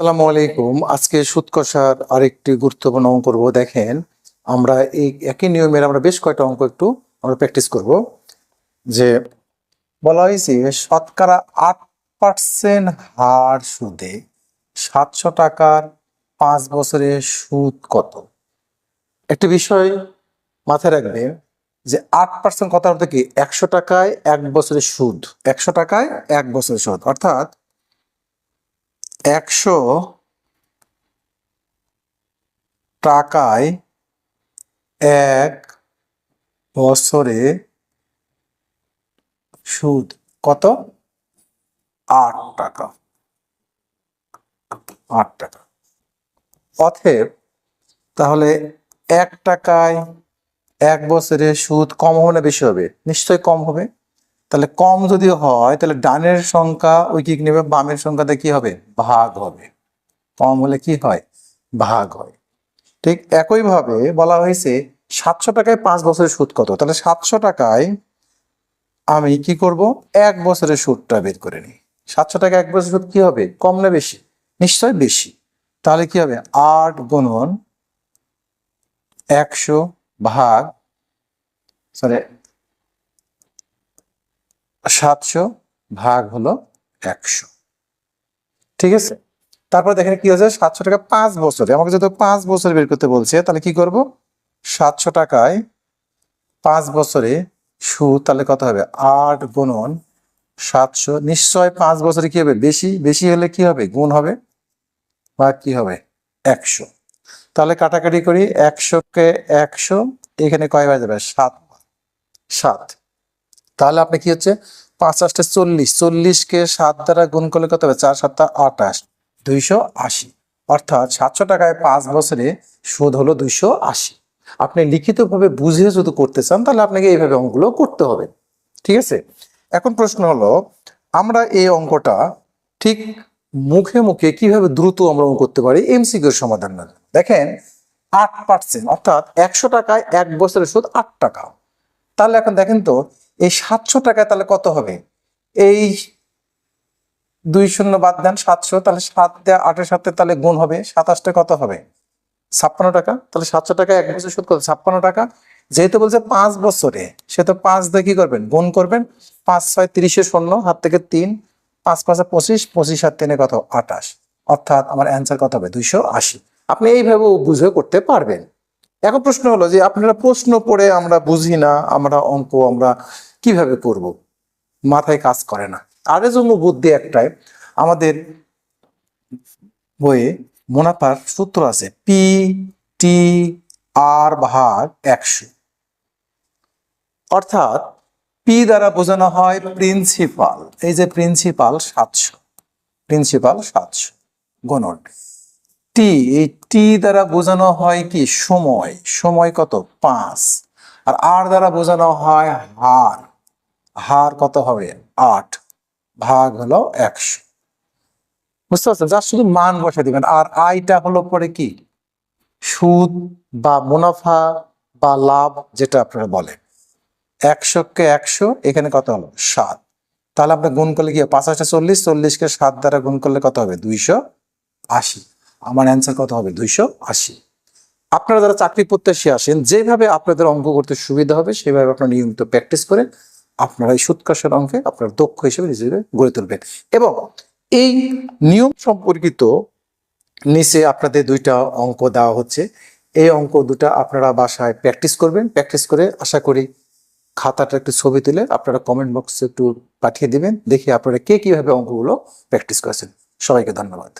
আসসালামু আলাইকুম। আজকে সুদ কষার আরেকটি গুরুত্বপূর্ণ অঙ্ক করব। দেখেন, আমরা এই একই নিয়মের আমরা বেশ কয়েকটা অঙ্ক একটু আমরা প্র্যাকটিস করব। যে বলা হয়েছে, শতকরা আট পার্সেন্ট হার সুদে সাতশো টাকার পাঁচ বছরের সুদ কত? একটি বিষয় মাথায় রাখবেন যে আট পার্সেন্ট কত অর্থ কি? একশো টাকায় এক বছরের সুদ। একশো টাকায় এক বছরের সুদ। অর্থাৎ একশো টাকায় এক বছরে সুদ কত? আট টাকা। আট টাকা। অতএব তাহলে এক টাকায় এক বছরে সুদ কম হবে না বেশি হবে? নিশ্চয়ই কম হবে। তাহলে কম যদি হয়, তাহলে ডানের সংখ্যা ওই কি নেবে, বামের সংখ্যাতে কি হবে? ভাগ হবে। কম হলে কি হয়? ভাগ হয়। ঠিক একইভাবে বলা হয়েছে সাতশো টাকায় পাঁচ বছরের সুদ কত? তাহলে সাতশো টাকায় আমি কি করব? এক বছরের সুদটা বের করে নিই। সাতশো টাকা এক বছরের সুদ কি হবে? কম না বেশি? নিশ্চয় বেশি। তাহলে কি হবে? আট গুণন একশো ভাগ সরি সাতশো ভাগ হলো একশো। ঠিক আছে? তারপর দেখেন কি হচ্ছে সাতশো টাকা পাঁচ বছরে। আমাকে যেহেতু পাঁচ বছর বের করতে বলছে, তাহলে কি করব? সাতশো টাকায় পাঁচ বছরে সুদ তাহলে কত হবে? আট গুণন সাতশো। নিশ্চয় পাঁচ বছরে কি হবে? বেশি। বেশি হলে কি হবে? গুণ হবে। বা কি হবে? একশো। তাহলে কাটাকাটি করি, একশোকে একশো, এখানে কয় বাজে? যাবে সাত। সাত। তাহলে আপনি কি হচ্ছে? পাঁচ আটটা চল্লিশ। চল্লিশকে সাত দ্বারা গুণ করলে কত হবে? চার সাতটা আটাশ। দুইশো আশি। অর্থাৎ সাতশো টাকায় পাঁচ বছরে সুদ হলো দুইশো আশি। আপনি লিখিতভাবে বুঝে যদি করতে চান, তাহলে আপনাকে এইভাবে অঙ্কগুলো করতে হবে। ঠিক আছে? এখন প্রশ্ন হলো, আমরা এই অঙ্কটা ঠিক মুখে মুখে কীভাবে দ্রুত আমরা অঙ্ক করতে পারি? এমসিকিউর সমাধান না। দেখেন, আট পার্সেন্ট অর্থাৎ একশো টাকায় এক বছরের সুদ আট টাকা। তাহলে এখন দেখেন তো এই সাতশো টাকায় তাহলে কত হবে? এই দুই শূন্য বাদ দেন সাতশো, তাহলে সাত দেওয়া আটের সাথে তাহলে গুণ হবে, সাতাশটা কত হবে? ছাপ্পান্ন টাকা, তাহলে সাতশো টাকা এক বছর সুদ কত ছাপ্পান্ন টাকা। যেহেতু বলছে পাঁচ বছরে সে তো পাঁচ দিয়ে কি করবেন? গুণ করবেন, পাঁচ ছয় তিরিশে শূন্য হাত থেকে তিন, পাঁচ পাঁচে পঁচিশ পঁচিশ হাত তিনে কত? আটাশ অর্থাৎ আমার অ্যান্সার কত হবে? দুইশো আশি। আপনি এইভাবে বুঝে করতে পারবেন। এখন প্রশ্ন হলো যে আপনারা প্রশ্ন পড়ে আমরা বুঝি না, আমরা অঙ্ক আমরা কীভাবে করব? মাথায় কাজ করে না। আরে জন্য বুদ্ধি একটাই, আমাদের বইয়ে মুনাফার সূত্র আছে পি টি আর ভাগ একশো। অর্থাৎ পি দ্বারা বোঝানো হয় প্রিন্সিপাল এই যে প্রিন্সিপাল সাতশো প্রিন্সিপাল সাতশো, গণন। টি, এই টি দ্বারা বোঝানো হয় কি? সময়। সময় কত? পাঁচ। আর আর দ্বারা বোঝানো হয় হার। হার কত হবে? আট। ভাগ হলো একশো। বুঝতে পারছেন? যার শুধু মান বসে দিবেন। আর আইটা হলো পরে কি? সুদ বা মুনাফা বা লাভ যেটা আপনারা বলেন। একশোকে একশো, এখানে কত হলো? সাত। তাহলে আপনার গুণ করলে কি পাঁচ হাজার চল্লিশ চল্লিশকে সাত দ্বারা গুণ করলে কত হবে? দুইশো আশি। আমার অ্যান্সার কত হবে? দুইশো আশি। আপনারা যারা চাকরি প্রত্যাশী আসেন, যেভাবে আপনাদের অঙ্ক করতে সুবিধা হবে, সেভাবে আপনারা নিয়মিত প্র্যাকটিস করেন আপনারা এই সুৎকাশের অঙ্কে আপনার দক্ষ হিসেবে নিজেকে গড়ে তুলবেন। এবং এই নিয়ম সম্পর্কিত নিচে আপনাদের দুইটা অঙ্ক দেওয়া হচ্ছে। এই অঙ্ক দুটা আপনারা বাসায় প্র্যাকটিস করবেন। প্র্যাকটিস করে আশা করি খাতাটা একটু ছবি তুলে আপনারা কমেন্ট বক্সে একটু পাঠিয়ে দিবেন। দেখি আপনারা কে কীভাবে অঙ্কগুলো প্র্যাকটিস করেছেন। সবাইকে ধন্যবাদ।